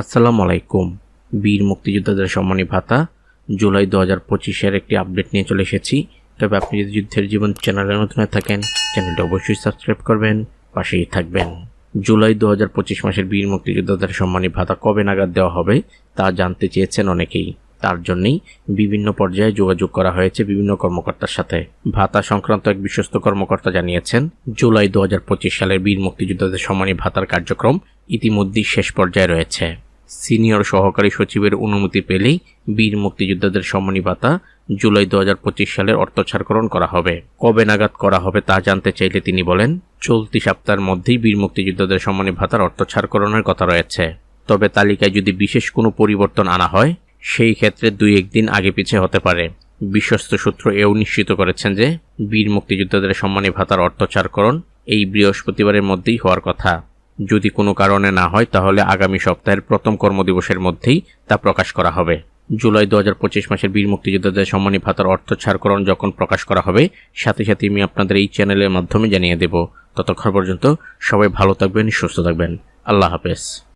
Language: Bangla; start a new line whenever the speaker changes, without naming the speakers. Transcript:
আসসালামু আলাইকুম। বীর মুক্তিযোদ্ধাদের সম্মানী ভাতা, জুলাই দু হাজার পঁচিশের একটি আপডেট নিয়ে চলে এসেছি। তবে আপনি যদি যুদ্ধের জীবন চ্যানেলে নতুন হয়ে থাকেন, চ্যানেলটি অবশ্যই সাবস্ক্রাইব করবেন, পাশেই থাকবেন। জুলাই দু হাজার পঁচিশ মাসের বীর মুক্তিযোদ্ধাদের সম্মানী ভাতা কবে নাগাদ দেওয়া হবে, তা জানতে চেয়েছেন অনেকেই। তার জন্যই বিভিন্ন পর্যায়ে যোগাযোগ করা হয়েছে বিভিন্ন কর্মকর্তার সাথে। ভাতা সংক্রান্ত এক বিশ্বস্ত কর্মকর্তা জানিয়েছেন, জুলাই দু হাজার পঁচিশ সালের বীর মুক্তিযোদ্ধাদের সম্মানী ভাতার কার্যক্রম ইতিমধ্যেই শেষ পর্যায়ে রয়েছে। সিনিয়র সহকারী সচিবের অনুমতি পেলেই বীর মুক্তিযোদ্ধাদের সম্মানী ভাতা জুলাই দু হাজার পঁচিশ সালের অর্থ ছাড়করণ করা হবে। কবে নাগাদ করা হবে তা জানতে চাইলে তিনি বলেন, চলতি সপ্তাহের মধ্যেই বীর মুক্তিযোদ্ধাদের সম্মানী ভাতার অর্থ ছাড়করণের কথা রয়েছে। তবে তালিকায় যদি বিশেষ কোনো পরিবর্তন আনা হয়, সেই ক্ষেত্রে দুই একদিন আগে পিছে হতে পারে। বিশ্বস্ত সূত্র এও নিশ্চিত করেছেন যে, বীর মুক্তিযোদ্ধাদের সম্মানী ভাতার অর্থ ছাড়করণ এই বৃহস্পতিবারের মধ্যেই হওয়ার কথা। যদি কোনো কারণে না হয়, তাহলে আগামী সপ্তাহের প্রথম কর্মদিবসের মধ্যেই তা প্রকাশ করা হবে। জুলাই দু হাজার পঁচিশ মাসের বীর মুক্তিযোদ্ধাদের সম্মানী ভাতার অর্থ ছাড়করণ যখন প্রকাশ করা হবে, সাথে সাথে আমি আপনাদের এই চ্যানেলের মাধ্যমে জানিয়ে দেব। ততক্ষণ পর্যন্ত সবাই ভালো থাকবেন, সুস্থ থাকবেন। আল্লাহ হাফেজ।